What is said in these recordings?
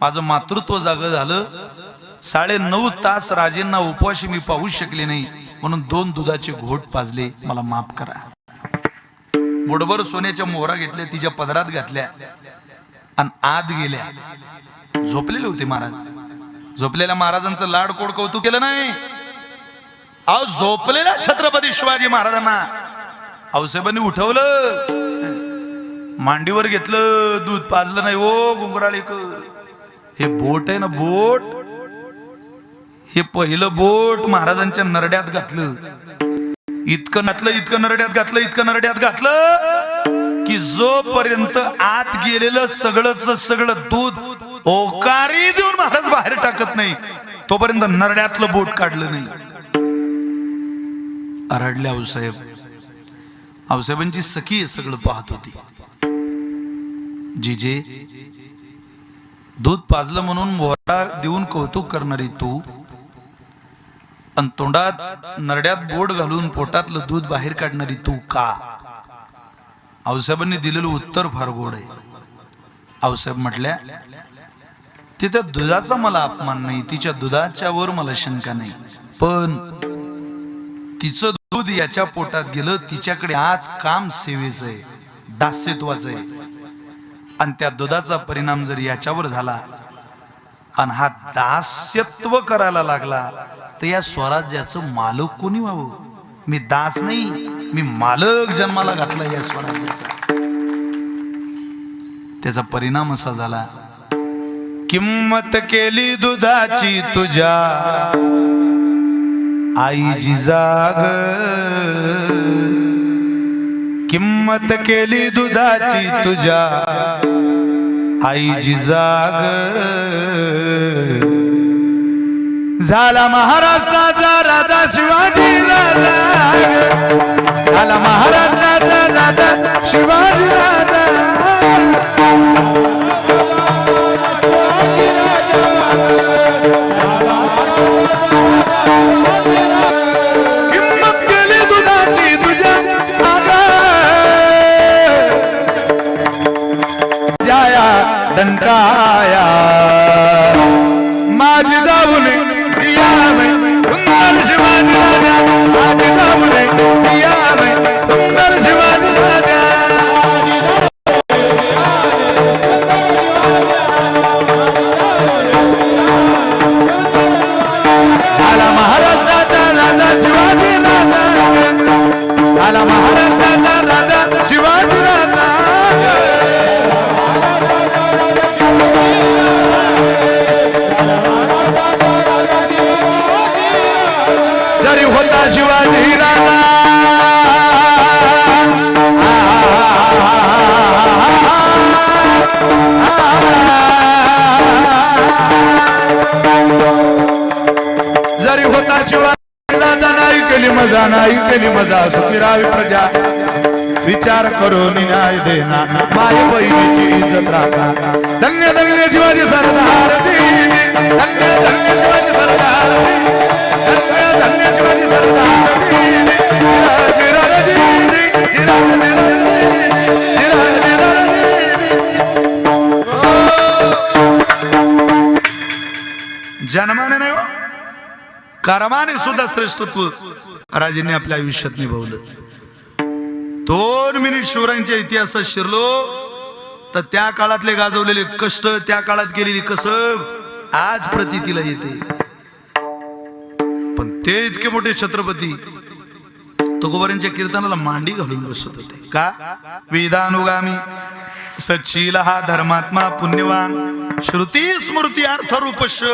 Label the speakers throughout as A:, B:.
A: माझं मातृत्व जागं झालं. साडे नऊ तास राजेंना उपवाशी मी पाहू शकले नाही. म्हणून दोन दुधाचे घोट पाजले. मला माफ करा. बोडभर सोन्याच्या मोहरा घेतल्या तिच्या पदरात घातल्या. आणि आत गेल्या. झोपलेले होते महाराज. झोपलेल्या महाराजांचं लाड कोड कौतुक केलं नाही. अहो झोपलेल्या छत्रपती शिवाजी महाराजांना. औसाहेबांनी उठवलं. मांडीवर घेतलं. दूध पाजलं नाही. ओ गुंगराळेकर हे बोट आहे ना बोट? हे पहिलं बोट महाराजांच्या नरड्यात घातलं. इतकं घातलं इतकं नरड्यात घातलं इतकं नरड्यात घातलं की जोपर्यंत आत गेलेलं सगळंच सगळं दूध ओकारी देऊन महाराज बाहेर टाकत नाही तोपर्यंत नरड्यातलं बोट काढलं नाही. अरडले आऊसाहेब आऊसाहेबांची सखी सगळं पाहत होती. जिजे दूध पाजलं म्हणून मोहरा देऊन कौतुक करणारी तू. आणि तोंडात नरड्यात बोट घालून पोटातलं दूध बाहेर काढणारी तू का? आऊसाहेबांनी दिलेलं उत्तर फार गोड आहे. आऊसाहेब म्हटल्या तिथे दुधाचा मला अपमान नाही तिच्या दुधाच्या वर मला शंका नाही. पण तिचं दूध याच्या पोटात गेलं तिच्याकडे आज काम सेवेचं आहे दास्यत्वाचं आहे. आणि त्या दुधाचा परिणाम जर याच्यावर झाला आणि हा दास्यत्व करायला लागला तर या स्वराज्याचं मालक कोणी व्हावं? मी दास नाही मी मालक जन्माला घातला या स्वराज्याचा. त्याचा परिणाम असा झाला किंमत केली दुधाची तुझ्या आईची जाग. किंमत केली दुधाची तुझ्या आईची जाग झाला महाराष्ट्राचा राजा शिवाजी राजा. झाला महाराष्ट्राचा राजा शिवाजी राजा. शिवाजी जरी होता शिवाजी राजा नाही केली मज़ा, नाही केली मज़ा. सुखी राहावी प्रजा, विचार करून न्याय देना. माय बहिणीची इज़्ज़त राखा. धन्य धन्य शिवाजी सरदार धन्य धन्य शिवाजी सरदार जन्माने नाही हो. कर्माने सुद्धा श्रेष्ठत्व राजेंनी आपल्या आयुष्यात निभावलं. दोन मिनिट शिवरायांच्या इतिहासात शिरलो तर त्या काळातले गाजवलेले कष्ट त्या काळात केलेली कसब आज प्रतीला येते. पण ते इतके मोठे छत्रपती तुकोबऱ्यांच्या कीर्तनाला मांडी घालून बसत होते. का? वेदानुगामी. सचिल हा धर्मात्मा पुण्यवान. श्रुती स्मृती अर्थ रूपश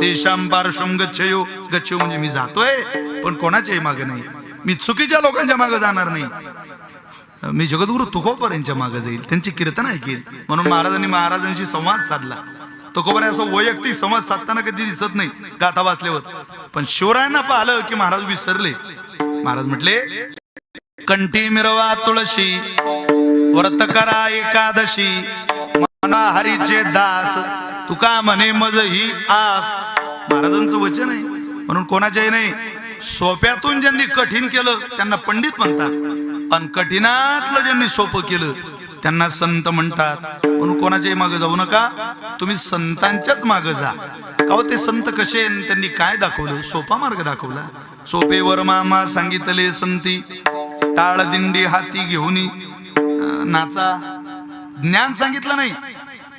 A: तेशाम पार्श्वम गच्छयो. गच्छयो म्हणजे मी जातोय पण कोणाच्याही मागे नाही. मी चुकीच्या लोकांच्या मागे जाणार नाही. मी जगद्गुरु तुकोबर यांच्या मागे जाईल. त्यांची कीर्तन ऐकेल. म्हणून महाराजांनी महाराजांशी संवाद साधला. तो तुकोबर असं वैयक्तिक समज साधताना कधी दिसत नाही गाथा वाचल्यावर. पण शिवरायांना पाहिलं की महाराज विसरले. महाराज म्हटले कंठी मिरवा तुळशी व्रत करा एकादशी. मना हरीचे दास तुका म्हणे मज ही आस. महाराजांचं वचन आहे म्हणून कोणाच्याही नाही. सोप्यातून ज्यांनी कठीण केलं त्यांना पंडित म्हणतात. पण कठीणातलं ज्यांनी सोपं केलं त्यांना संत म्हणतात. म्हणून कोणाच्याही मागे जाऊ नका. तुम्ही संतांच्याच मागे जा. का हो ते संत कसे त्यांनी काय दाखवलं? सोपा मार्ग दाखवला. सोपे वर मामा सांगितले संती. टाळ दिंडी हाती घेऊन नाचा. ज्ञान सांगितलं नाही.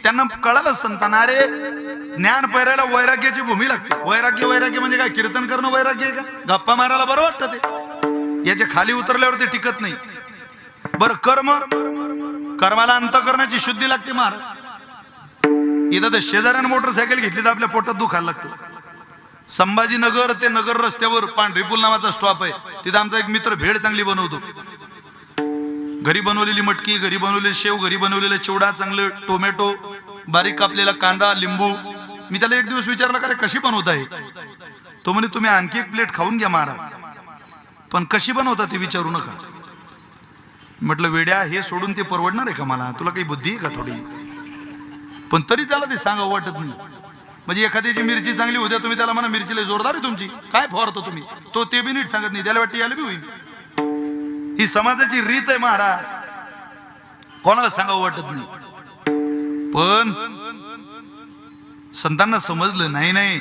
A: त्यांना कळालं संतांना अरे ज्ञान पैरायला वैराग्याची भूमी लागते. वैराग्य वैराग्य म्हणजे काय? कीर्तन करणं वैराग्य का? गप्पा मारायला बरं वाटतं ते. याच्या खाली उतरल्यावर ते टिकत नाही. बर कर्म कर्माला अंतकरणाची शुद्धी लागते महाराज. इथं तर शेजाऱ्यानं मोटरसायकल घेतली तर आपल्या पोटात दुखायला लागतं. संभाजीनगर ते नगर रस्त्यावर पांढरीपूल नावाचा स्टॉप आहे. तिथं आमचा एक मित्र भेड चांगली बनवतो. घरी बनवलेली मटकी घरी बनवलेली शेव घरी बनवलेला चिवडा चांगलं टोमॅटो बारीक कापलेला कांदा लिंबू. मी त्याला एक दिवस विचारला का रे कशी बनवत आहे? तो म्हणे तुम्ही आणखी एक प्लेट खाऊन घ्या महाराज. पण कशी बनवता ते विचारू नका. म्हटलं वेड्या हे सोडून ते परवडणार आहे का मला? तुला काही बुद्धी आहे का थोडी? पण तरी त्याला ते सांगावं वाटत नाही. म्हणजे एखाद्याची मिरची चांगली उद्या तुम्ही त्याला म्हणा मिरची लय जोरदार आहे तुमची. काय फवारतो तुम्ही? तो ते बी नीट सांगत नाही. त्याला वाटते याला बी होईल. ही समाजाची रीत आहे महाराज. कोणाला सांगावं वाटत नाही. पण संतांना समजलं नाही नाही.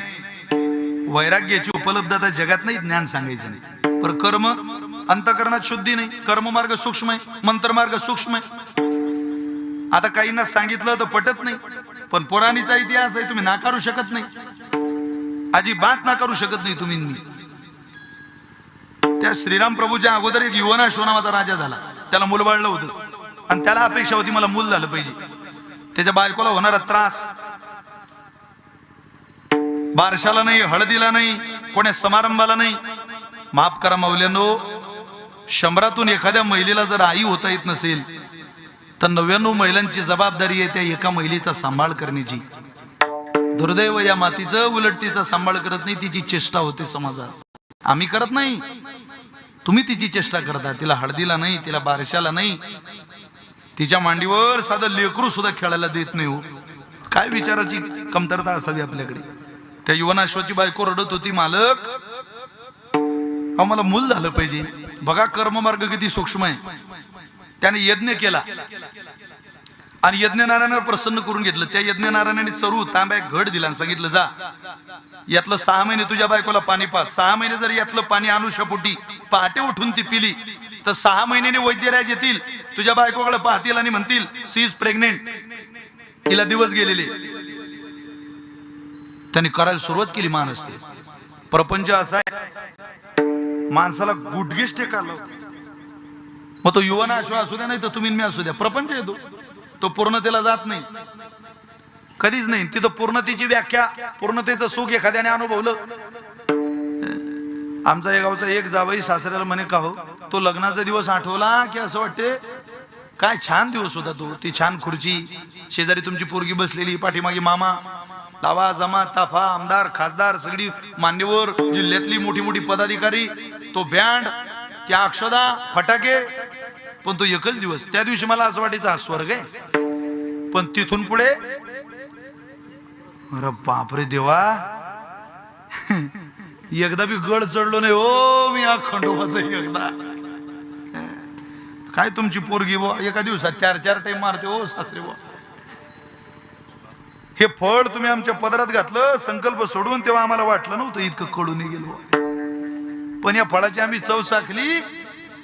A: वैराग्याची उपलब्धता जगात नाही ज्ञान सांगायचं नाही. पर कर्म अंतकरणात शुद्धी नाही कर्ममार्ग सूक्ष्म आहे मंत्रमार्ग सूक्ष्म आहे. आता काहींना सांगितलं तर पटत नाही पण पुराणीचा इतिहास आहे तुम्ही नाकारू शकत नाही. अजिबात नाकारू शकत नाही तुम्ही. त्या श्रीराम प्रभूच्या अगोदर एक युवना शोनामाचा राजा झाला. त्याला मुलबाळलं होतं. आणि त्याला अपेक्षा होती मला मूल झालं पाहिजे. त्याच्या बायकोला होणारा त्रास. बारशाला नाही हळदीला नाही कोण्या समारंभाला नाही. माफ करा मौल्यानो शंभरातून एखाद्या महिलेला जर आई होता येत नसेल तर नव्याण्णव महिलांची जबाबदारी आहे त्या एका महिलेचा सांभाळ करण्याची. दुर्दैव या मातीचं उलट तिचा सांभाळ करत नाही तिची चेष्टा होते समाजात. आम्ही करत नाही. तुम्ही तिची चेष्टा करता. तिला हळदीला नाही तिला बारशाला नाही. तिच्या मांडीवर साधं लेकरू सुद्धा खेळायला देत नाही हो. काय विचाराची कमतरता असावी आपल्याकडे? त्या युवनाश्वाची बायको रडत होती मालक. अहो मला मूल झालं पाहिजे. बघा कर्ममार्ग किती सूक्ष्म आहे. त्याने यज्ञ केला. आणि यज्ञनारायणावर प्रसन्न करून घेतलं. त्या यज्ञनारायणाने चरू तांब्या एक घड दिला आणि सांगितलं जा. यातलं सहा महिने तुझ्या बायकोला पाणी पास सहा महिने जर यातलं पाणी आणू शपोटी पहाटे उठून ती पिली तर सहा महिन्याने वैद्यराज येतील तुझ्या बायकोकडे पाहतील आणि म्हणतील सी इज प्रेग्नेंट तिला दिवस गेलेले. त्यांनी करायला सुरुवात केली मानसते प्रपंच असा आहे. माणसाला गुडघेच टेकायला मग तो युवाना अश्व असू द्या नाही तर तुम्ही मी असू द्या. प्रपंच येतो तो. पूर्णतेला जात नाही. कधीच नाही. तिथं पूर्णतेची व्याख्या पूर्णतेचं सुख एखाद्याने अनुभवलं. आमचा या गावचा एक जावई सासऱ्याला म्हणे का हो तो लग्नाचा दिवस आठवला की असं वाटते? काय छान दिवस होता तो. ती छान खुर्ची शेजारी तुमची पोरगी बसलेली पाठीमागे मामा. लावा जमा ताफा आमदार खासदार सगळी मान्यवर जिल्ह्यातली मोठी मोठी पदाधिकारी. तो बँड त्या अक्षदा फटाके? पण तो एकच दिवस. त्या दिवशी मला असं वाटायचं हा स्वर्ग आहे. पण तिथून पुढे अरे बापरे देवा. एकदा बी गड चढलो नाही ओ मी हा एकदा. काय तुमची पोरगी बुवा? एका दिवसात चार चार टाइम मारते ओ सासरे बुवा. हे फळ तुम्ही आमच्या पदरात घातलं संकल्प सोडून तेव्हा आम्हाला वाटलं नव्हतं इतकं कळून गेलो पण या फळाची आम्ही चव चाखली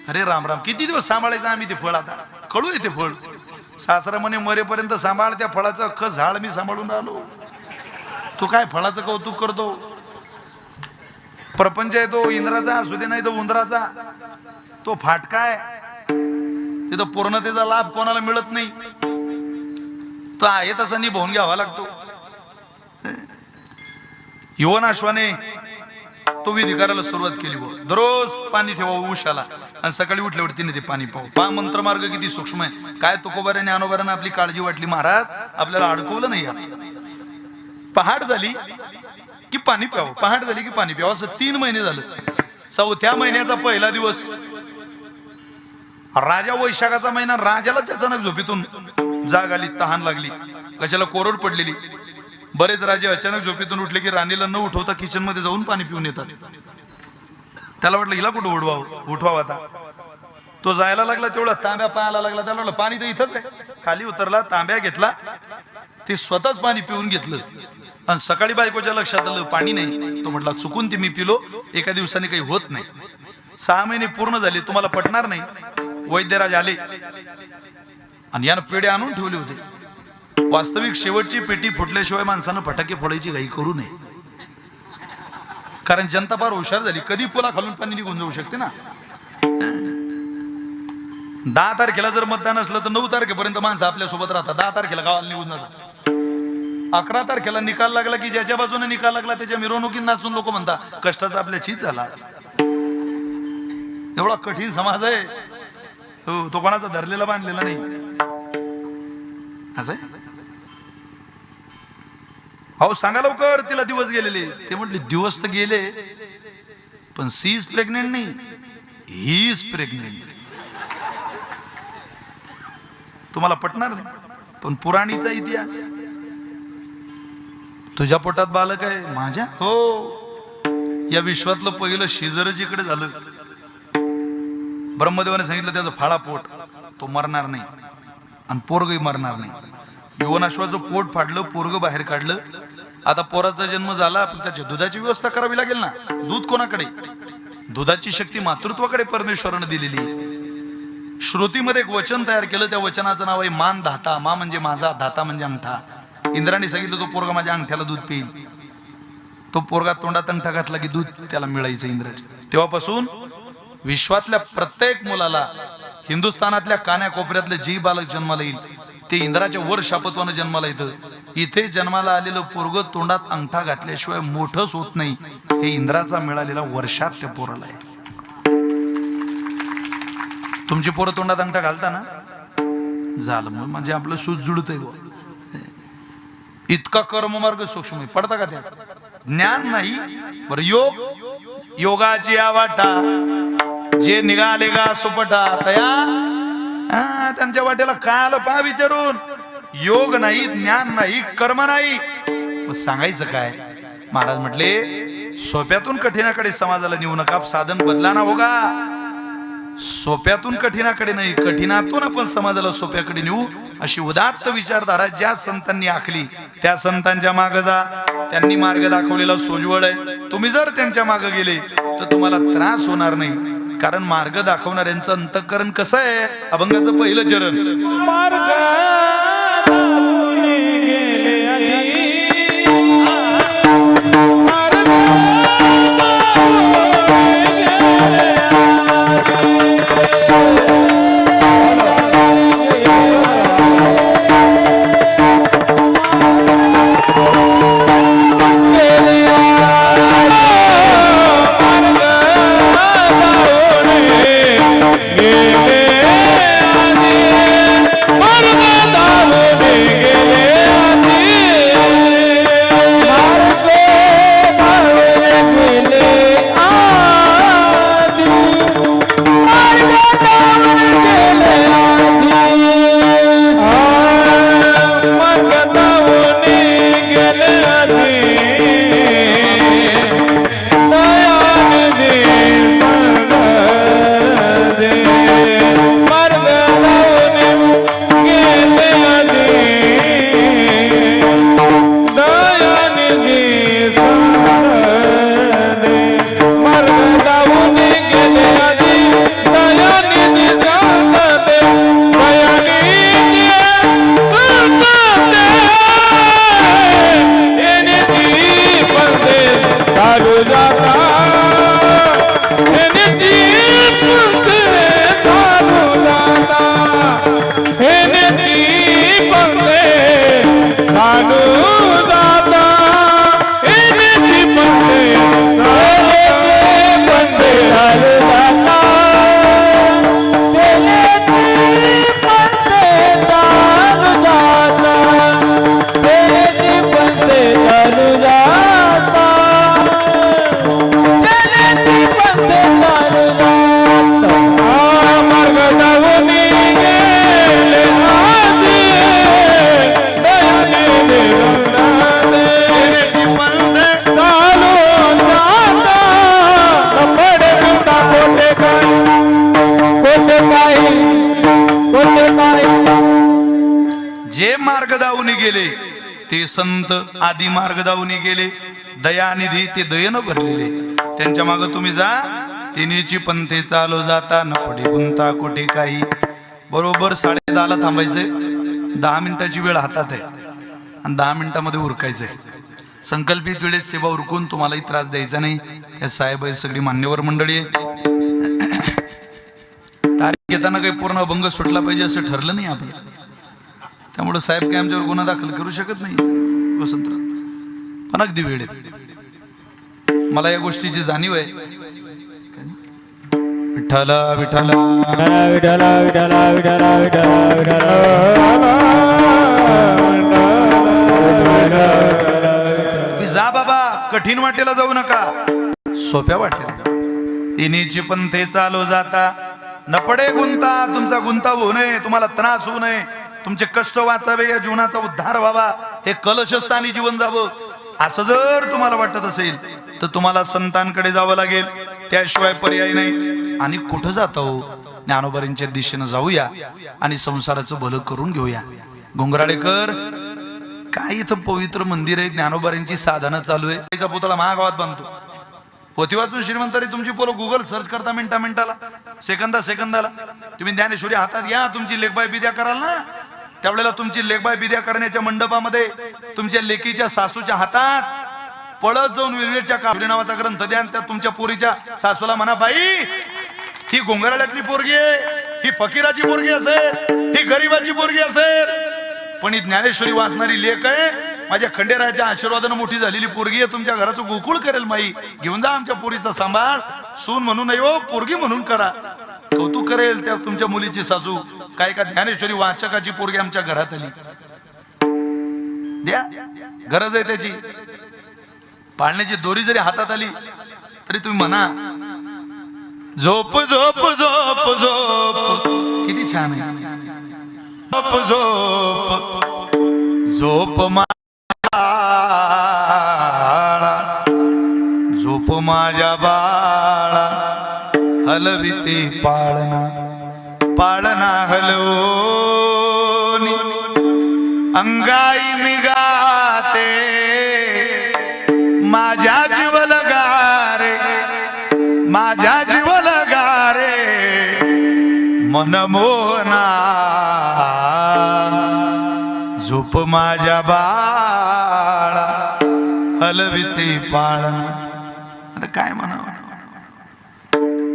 A: अरे राम राम. किती दिवस सांभाळायचं आम्ही ते फळ आता? कळू येते फळ. सासरा म्हणे मरेपर्यंत सांभाळ त्या फळाचं अख्खं झाड मी सांभाळून राहिलो. तू काय फळाचं कौतुक करतो? प्रपंच आहे तो इंद्राचा असू दे नाही तो उंदराचा. तो फाटकाय तिथं पूर्णतेचा लाभ कोणाला मिळत नाही. तो आहे तसा निभावून घ्यावा लागतो. युवन आश्वाने तो विधी करायला सुरुवात केली व दररोज पाणी ठेवावं उशाला. आणि सकाळी उठल्यावर तिने ते पाणी पाहू पा मंत्र मार्ग किती सूक्ष्म आहे. काय तुकोबाऱ्याने अनोबाऱ्याने आपली काळजी वाटली महाराज? आपल्याला अडकवलं नाही पहाट झाली की पाणी प्यावं. पहाट झाली की पाणी प्यावं. असं तीन महिने झालं. चौथ्या महिन्याचा पहिला दिवस. राजा वैशाखाचा महिना राजालाच अचानक झोपेतून जाग आली तहान लागली. कशाला कोरड पडलेली. बरेच राजे अचानक झोपेतून उठले की राणीला न उठवता किचनमध्ये जाऊन पाणी पिऊन येतात. त्याला वाटलं हिला कुठं उडवावं? उठवावं आता. तो जायला लागला तेवढा तांब्या पायाला लागला त्याला वाटलं पाणी तर इथंच आहे. खाली उतरला तांब्या घेतला ते स्वतःच पाणी पिऊन घेतलं. आणि सकाळी बायकोच्या लक्षात आलं पाणी नाही. तो म्हटला चुकून ते मी पिलो एका दिवसाने काही होत नाही. सहा महिने पूर्ण झाले तुम्हाला पटणार नाही. वैद्यराज आले. आणि यानं पेढे आणून ठेवले होते. वास्तविक शेवटची पेटी फुटल्याशिवाय माणसानं फटाके फोडायची घाई करू नये. कारण जनता फार हुशार झाली. कधी पुला खालून पाणी निघून जाऊ शकते ना? दहा तारखेला जर मतदान असलं तर नऊ तारखेपर्यंत माणसं आपल्यासोबत राहतात. दहा तारखेला गावाला निघून जातात. अकरा तारखेला निकाल लागला की ज्याच्या बाजूने निकाल लागला त्याच्या मिरवणुकीत नाचून लोक म्हणतात कष्टाचा आपल्या चीज झाला एवढा कठीण समाज आहे. हो, तो कोणाचा धरलेला बांधलेला नाही. असं आहे? अहो सांगा लवकर तिला दिवस गेलेले. ते म्हटले दिवस तर गेले पण सी इज प्रेग्नेंट नाही ही इज प्रेग्नेंट. तुम्हाला पटणार नाही पण पुराणीचा इतिहास. तुझ्या पोटात बालक आहे माझ्या? हो. या विश्वातलं पहिलं शिजरच इकडे झालं. ब्रह्मदेवाने सांगितलं त्याचं फाळा पोट तो मरणार नाही आणि पोरगही मरणार नाही. युवनाश्वाचं पोट फाडलं पोरग बाहेर काढलं आता पोराचा जन्म झाला पण त्याची दुधाची व्यवस्था करावी लागेल ना. दूध कोणाकडे? दुधाची शक्ती मातृत्वाकडे परमेश्वरानं दिलेली. श्रुतीमध्ये एक वचन तयार केलं त्या वचनाचं नाव आहे मान धाता. मा म्हणजे माझा धाता म्हणजे अंगठा. इंद्राने सांगितलं तो पोरगा माझ्या अंगठ्याला दूध पिईल. तो पोरगा तोंडात अंगठा घातला की दूध त्याला मिळायचं इंद्राचे तेव्हापासून विश्वातल्या प्रत्येक मुलाला हिंदुस्थानातल्या कान्याकोपऱ्यातलं जी बालक जन्माला येईल ते इंद्राच्या वर शापत्वानं जन्माला येतं. इथे जन्माला आलेलं पोरग तोंडात अंगठा घातल्याशिवाय मोठच होत नाही. हे इंद्राचा मिळालेला वर्षात त्या पोराला आहे. तुमची पोरं तोंडात अंगठा घालता ना झालं. मग म्हणजे आपलं सूज जुळत आहे इतका कर्ममार्ग सूक्ष्म आहे. पडता का त्यात? ज्ञान नाही. बरं योग? योगाची आवाटा. जे निघाले गा सुपटा. तया? त्यांच्या वाट्याला काय आलं पहा विचारून. योग नाही ज्ञान नाही कर्म नाही. सांगायचं काय? महाराज म्हटले सोप्यातून कठीणाकडे समाजाला नेऊ नका साधन बदला ना होगा सोप्यातून कठीणाकडे नाही कठीणातून आपण समाजाला सोप्याकडे नेऊ अशी उदात्त विचारधारा ज्या संतांनी आखली त्या संतांच्या माग जा. त्यांनी मार्ग दाखवलेला सोजवळ आहे. तुम्ही जर त्यांच्या मागे गेले तर तुम्हाला त्रास होणार नाही. कारण मार्ग दाखवणाऱ्यांचं अंतकरण कसं आहे? अभंगाचं पहिलं चरण.
B: मार्ग दाखवले
A: ते संत आदी मार्ग धावून गेले दयानिधी ते दयेनं भरलेले. त्यांच्या मागे तुम्ही जा तिन्हीची पंथे चालू जाता न पडे गुंता कुठे काही. बरोबर साडे दहाला थांबायचंय दहा मिनिटाची वेळ हातात आहे. आणि दहा मिनिटामध्ये उरकायचंय. संकल्पित वेळेत सेवा उरकून तुम्हालाही त्रास द्यायचा नाही. त्या साहेब आहे सगळी मान्यवर मंडळी आहे तारीख घेताना काही पूर्ण अभंग सुटला पाहिजे असं ठरलं नाही आपलं त्यामुळं साहेब काही आमच्यावर गुन्हा दाखल करू शकत नाही? वसंतराव पण अगदी वेळ आहे मला या गोष्टीची जाणीव आहे. विठ्ठला विठ्ठला.
B: विठला विठला विठला विठला
A: जा बाबा कठीण वाटेला जाऊ नका. सोप्या वाटेला जा. तिन्हीची पंथे चालू जाता. न पडे गुंता तुमचा गुंता होऊ नये तुम्हाला त्रास होऊ नये. तुमचे कष्ट वाचावे या जीवनाचा उद्धार व्हावा हे कलशस्थानी जीवन जावं. असं जर तुम्हाला वाटत असेल तर तुम्हाला संतांकडे जावं लागेल. त्याशिवाय पर्याय नाही. आणि कुठं जातो ज्ञानोबरींच्या ज्ञानोबारींच्या दिशेनं जाऊया आणि संसाराचं भलं करून घेऊया. गोंगराडेकर काय इथं पवित्र मंदिर आहे? ज्ञानोबारींची साधनं चालू आहे. त्याचा पुतळा महागावात बांधतो. पोथी वाचून श्रीमंतरी तुमची पोरं गुगल सर्च करता मिनिटा मिनिटाला. सेकंदा सेकंदाला. तुम्ही ज्ञानेश्वरी हातात या तुमची लेखबाय बिद्या कराल ना? त्यावेळेला तुमची लेखबाय बिद्या करण्याच्या मंडपामध्ये तुमच्या लेकीच्या सासूच्या हातात पळत जाऊन विवेकच्या कावली नावाचा ग्रंथ द्या त्या तुमच्या पोरीच्या सासूला म्हणा बाई ही गोंगराड्यातली पोरगी आहे ही फकीराची पोरगी असेल ही गरीबाची पोरगी असेल. पण ही ज्ञानेश्वरी वाचणारी लेख आहे माझ्या खंडेरायाच्या आशीर्वादानं मोठी झालेली पोरगी आहे तुमच्या घराचं गोकुळ करेल माई. घेऊन जा आमच्या पोरीचा सांभाळ. सून म्हणून नाही हो पोरगी म्हणून करा. कौतुक करेल त्या तुमच्या मुलीची सासू. काय का ज्ञानेश्वरी वाचकाची पोरगी आमच्या घरात आली द्या. गरज आहे त्याची. पाळण्याची दोरी जरी हातात आली तरी तुम्ही म्हणा. झोप झोप झोप झोप. किती छान झोप झोप. झोप माझ्या झोप माझ्या बाळा. हलविते पाळणा. पाळणा हलवून अंगाई मी गाते माझ्या जीवल गारे माझ्या जीवल गारे मन मोहना. झोप माझ्या बाळा हलविते पाळणा. आता काय म्हणावं?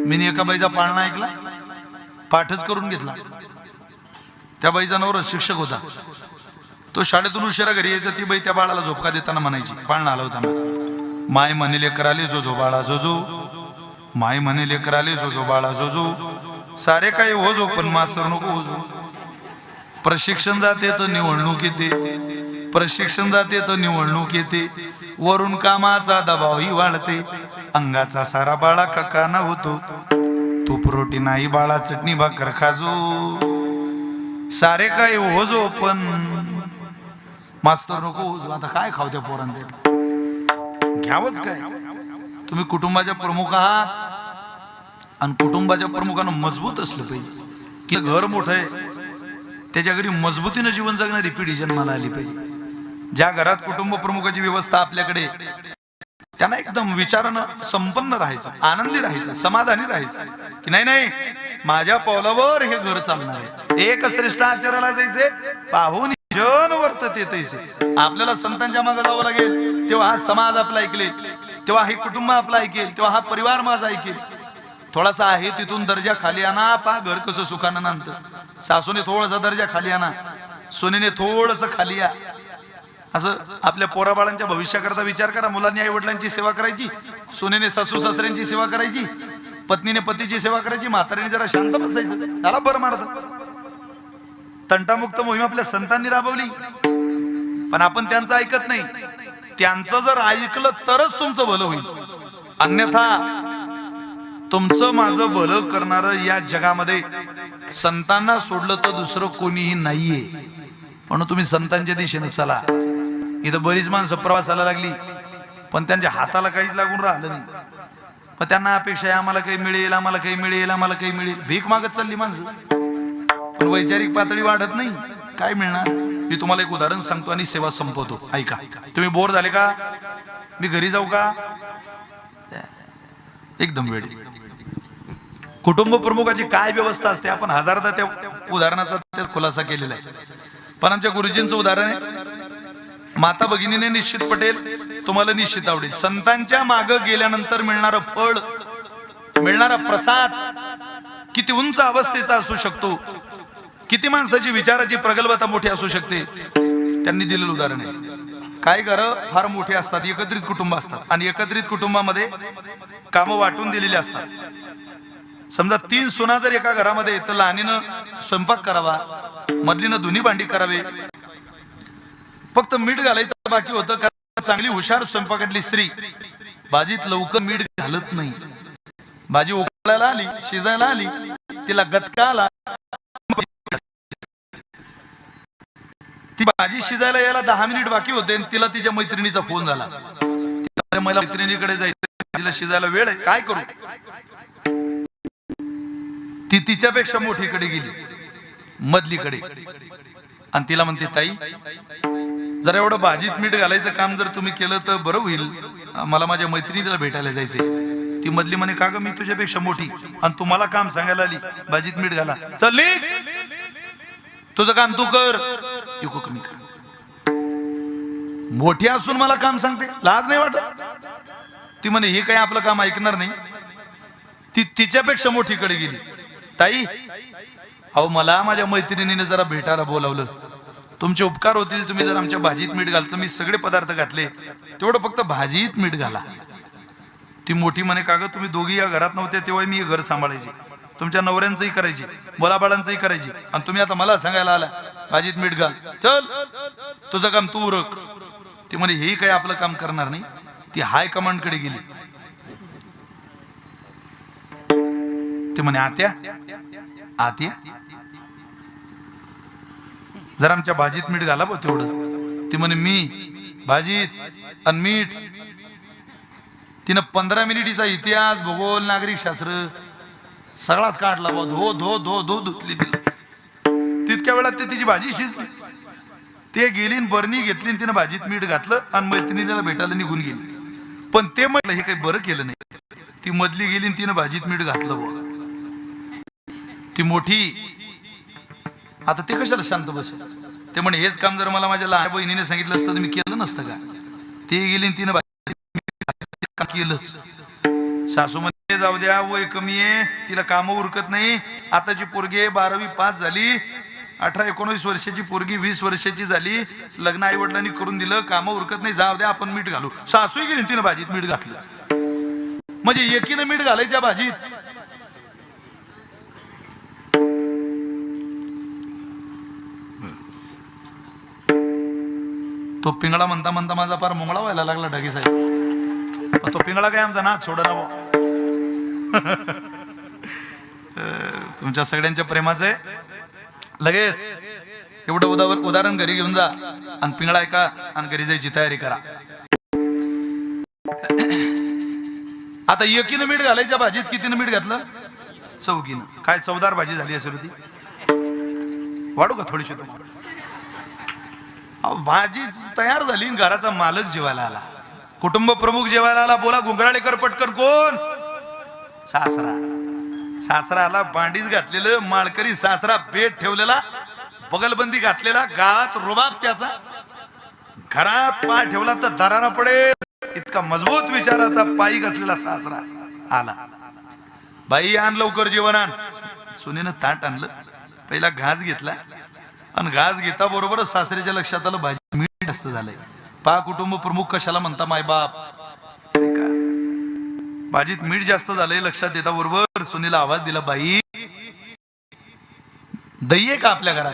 A: मी एका बाईचा पाळणा ऐकला? पाठच करून घेतला. त्या बाईचा नवरा शिक्षक होता. तो शाळेतून उशिरा घरी यायचा ती बाई त्या बाळाला झोपका देताना म्हणायची पाळणा होता माय म्हणे लेकराले जो जो बाळा जो जो माय म्हणे लेकराले जो जो बाळा जो जो सारे काही हो जो पण मास्तर नको हो जो प्रशिक्षण जाते तर निवडणूक येते. प्रशिक्षण जाते तर निवडणूक येते. वरून कामाचा दबावही वाढते. अंगाचा सारा बाळा ककाना होतो. तूप रोटी नाही बाळा चटणी भाकर खाजो. सारे काय ओझो हो पण मास्तर नको होजो आता काय खाऊ त्या पोरांते घ्यावंच काय? तुम्ही कुटुंबाच्या प्रमुख आहात. आणि कुटुंबाच्या प्रमुखानं मजबूत असलं पाहिजे. की घर मोठं आहे. त्याच्या घरी मजबूतीनं जीवन जगणारी पिढी जन्माला आली पाहिजे. ज्या घरात कुटुंब प्रमुखाची व्यवस्था आपल्याकडे त्यांना एकदम विचारानं संपन्न राहायचं आनंदी राहायचं समाधानी राहायचं. की नाही नाही माझ्या पावलावर हे घर चालणार आहे. एक श्रेष्ठ आचार्याला जायचे पाहून जन वर्तते तैसे. आपल्याला संतांच्या मागे जावं लागेल. तेव्हा हा समाज आपला ऐकले तेव्हा हे कुटुंब आपला ऐकेल तेव्हा हा परिवार माझा ऐकेल. थोडासा आहे तिथून दर्जा खाली आणा पा घर कसं सुखानं नंतर सासूने थोडासा दर्जा खाली आणा सोनीने थोडस खाली या. असं आपल्या पोराबाळांच्या भविष्याकरता विचार करा. मुलांनी आई वडिलांची सेवा करायची. सुनेने सासू सासऱ्यांची सेवा करायची. पत्नीने पतीची सेवा करायची. म्हातारीने जरा शांत बसायचं. त्याला बरं मारत. तंटामुक्त मोहीम आपल्या संतांनी राबवली. पण आपण त्यांचं ऐकत नाही. त्यांचं जर ऐकलं तरच तुमचं भलं होईल. अन्यथा तुमचं माझं भलं करणार या जगामध्ये संतांना सोडलं तर दुसरं कोणीही नाहीये. म्हणून तुम्ही संतांच्या दिशेने चला. इथं बरीच माणसं प्रवासाला लागली. पण त्यांच्या हाताला काहीच लागून राहिलं नाही. पण त्यांना अपेक्षा आहे आम्हाला काही मिळेल आम्हाला काही मिळेल आम्हाला काही मिळेल. भीक मागत चालली माणसं. पण वैचारिक पातळी वाढत नाही. काय मिळणार? मी तुम्हाला एक उदाहरण सांगतो आणि सेवा संपवतो. ऐका. तुम्ही बोर झाले का? मी घरी जाऊ का? एकदम वेळ कुटुंब प्रमुखाची काय व्यवस्था असते? आपण हजारदा त्या उदाहरणाचा त्यात खुलासा केलेला आहे. पण आमच्या गुरुजींचं उदाहरण आहे माता भगिनीने निश्चित पटेल तुम्हाला निश्चित आवडेल. संतांच्या माग गेल्यानंतर मिळणारं फळ मिळणारा प्रसाद किती उंच अवस्थेचा असू शकतो? किती माणसाची विचाराची प्रगल्भता मोठी असू शकते? त्यांनी दिलेलं उदाहरण आहे. काय घरं फार मोठी असतात एकत्रित कुटुंब असतात. आणि एकत्रित कुटुंबामध्ये कामं वाटून दिलेली असतात. समजा तीन सुना जर एका घरामध्ये तर लहानीनं स्वयंपाक करावा मधलीनं धुनी भांडी करावी फक्त मीठ घालायचं बाकी होतं कारण चांगली हुशार स्वयंपाकातली स्त्री भाजीत लवकर मीठ घालत नाही. भाजी उकळायला आली शिजायला आली तिला गतका आला. ती भाजी शिजायला यायला दहा मिनिट बाकी होते आणि तिला तिच्या मैत्रिणीचा फोन झाला. मला मैत्रिणीकडे जायचं तिला शिजायला वेळ आहे काय करू? ती तिच्यापेक्षा मोठीकडे गेली मधलीकडे. आणि तिला म्हणते ताई जरा एवढं भाजीत मीठ घालायचं काम जर तुम्ही केलं तर बरं होईल. मला माझ्या मैत्रिणीला भेटायला जायचंय. ती मधली म्हणे का ग मी तुझ्यापेक्षा मोठी आणि तुम्हाला काम सांगायला आली. भाजीत मीठ घाला. चल तुझं काम तू कर. इको कमी कर. मोठी असून मला काम सांगते. लाज नाही वाटत. ती म्हणे हे काही आपलं काम ऐकणार नाही. ती तिच्यापेक्षा मोठीकडे गेली. ताई. अहो मला माझ्या मैत्रिणीने जरा भेटायला बोलावलं. तुमचे उपकार होतील तुम्ही जर आमच्या भाजीत मीठ घालतं मी सगळे पदार्थ घातले. तेवढं फक्त भाजीत मीठ घाला. ती मोठी म्हणे का गं तुम्ही दोघी या घरात नव्हते तेव्हा मी हे घर सांभाळायची. तुमच्या नवऱ्यांचंही करायची बोलाबाळांचंही करायची. आणि तुम्ही आता मला सांगायला आला भाजीत मीठ घाल. चल तुझं काम तू उरक. ती म्हणे हेही काही आपलं काम करणार नाही. ती हाय कमांडकडे गेली. ते म्हणे आत्या आत्या जर आमच्या भाजीत मीठ घाला बघ तेवढं. ती म्हणे मी भाजीत आणि मीठ. तिनं पंधरा मिनिटीचा इतिहास भूगोल नागरिक शास्त्र सगळाच काढला बा धो धो धो धो धुतली तिला तितक्या वेळात ते तिची भाजी शिजली. ते गेली बरणी घेतली तिनं भाजीत मीठ घातलं आणि मैत्रिणीला भेटायला निघून गेली. पण ते म्हटलं हे काही बरं केलं नाही. ती मधली गेली तिनं भाजीत मीठ घातलं बुवा. ती मोठी आता ते कशाला शांत बसेल ते म्हणे हेच काम जर मला माझ्या लहान बहिणीने सांगितलं असतं तर मी केलं नसतं का? ते गेली तिनं केलंच. सासू मध्ये जाऊ द्या वय कमी आहे तिला काम उरकत नाही. आताची पोरगी आहे, बारावी पास झाली. अठरा एकोणवीस वर्षाची पोरगी वीस वर्षाची झाली. लग्न आई वडिलांनी करून दिलं काम उरकत नाही. जाऊ द्या आपण मीठ घालू. सासू गेली तिनं भाजीत मीठ घातलं. म्हणजे एकीनं मीठ घालायच्या भाजीत तो पिंगळा म्हणता म्हणता माझा फार मुंगळा व्हायला लागला ढगे साहेब. तो पिंगळा काय आमचा नाच सोड ना तुमच्या सगळ्यांच्या प्रेमाचं आहे लगेच एवढं उदावर उदाहरण घरी घेऊन जा आणि पिंगळा ऐका आणि घरी जायची तयारी करा. आता एकीनं मीठ घालायच्या भाजीत कितीनं मीठ घातलं? चौकीनं काय चौदार भाजी झाली असेल होती? वाढू का थोडीशी तुम्हाला? भाजी तयार झाली घराचा मालक जेवायला आला. कुटुंब प्रमुख जेवायला आला. बोला गुंगराळेकर पटकन कोण? सासरा. सासरा आला बांडीच घातलेलं माळकरी सासरा पेट ठेवलेला बगलबंदी घातलेला गावात रुबाब त्याचा. घरात पाय ठेवला तर दरारा पडेल. इतका मजबूत विचाराचा पायी असलेला सासरा आला. बाई आण लवकर जेवण आण. सुनेनं ताट आणलं. पहिला घास घेतला. आणि घास घेता बरोबरच सासऱ्याच्या लक्षात आलं भाजी मीठ जास्त झालंय. पा कुटुंब प्रमुख कशाला म्हणता मायबाप? का? भाजीत मीठ जास्त झालंय लक्षात देता बरोबर. सुनीला आवाज दिला बाई. दही आहे का आपल्या घरात?